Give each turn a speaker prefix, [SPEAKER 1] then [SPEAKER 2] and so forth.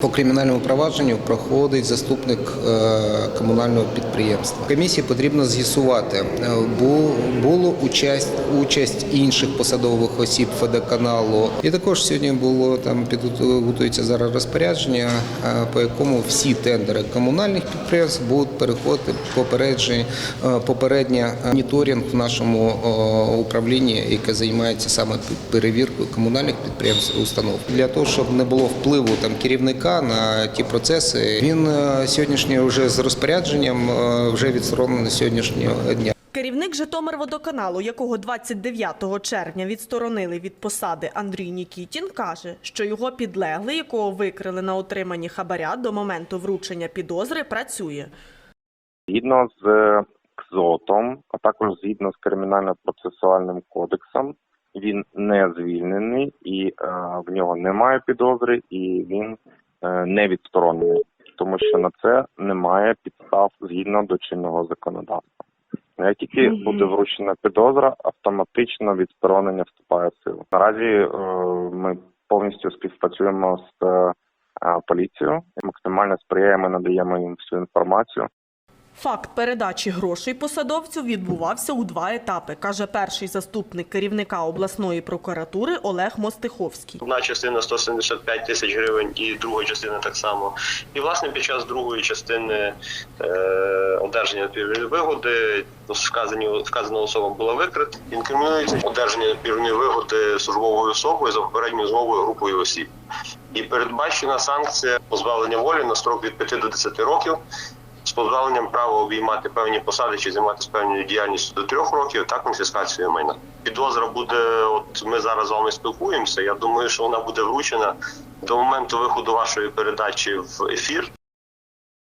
[SPEAKER 1] По кримінальному провадженню проходить заступник е, комунального підприємства. Комісії потрібно з'ясувати, е, було участь, участь інших посадових осіб ФД-каналу. І також сьогодні було там підготу- готується зараз розпорядження, е, по якому всі тендери комунальних підприємств будуть переходити попередження, попередня моніторинг в нашому управлінні, яке займається саме перевіркою комунальних підприємств установ. Для того, щоб не було впливу там керівника на ті процеси, він е, сьогоднішній вже з розпорядженням е, вже відсторонений сьогоднішнього дня.
[SPEAKER 2] Керівник Житомирводоканалу, якого 29 червня відсторонили від посади Андрій Нікітін, каже, що його підлеглий, якого викрили на отриманні хабаря до моменту вручення підозри, працює.
[SPEAKER 3] Згідно з е, КЗОТом, а також згідно з кримінально-процесуальним кодексом, він не звільнений і е, в нього немає підозри, і він не відсторонені, тому що на це немає підстав згідно до чинного законодавства. Як тільки буде вручена підозра, автоматично відсторонення вступає в силу. Наразі е, ми повністю співпрацюємо з е, поліцією, максимально сприяємо, надаємо їм всю інформацію.
[SPEAKER 2] Факт передачі грошей посадовцю відбувався у два етапи, каже перший заступник керівника обласної прокуратури Олег Мостиховський.
[SPEAKER 4] Одна частина 175 тисяч гривень і друга частина так само. І власне під час другої частини е, одержання пірної вигоди вказана особа була викрита. Інкримінується одержання пірної вигоди службовою особою за попередньою змовою групою осіб. І передбачена санкція позбавлення волі на строк від 5 до 10 років. Позбавленням права обіймати певні посади чи займатися певною діяльністю до трьох років та конфіскацією майна. Підозра буде, от ми зараз з вами спілкуємося. Я думаю, що вона буде вручена до моменту виходу вашої передачі в ефір.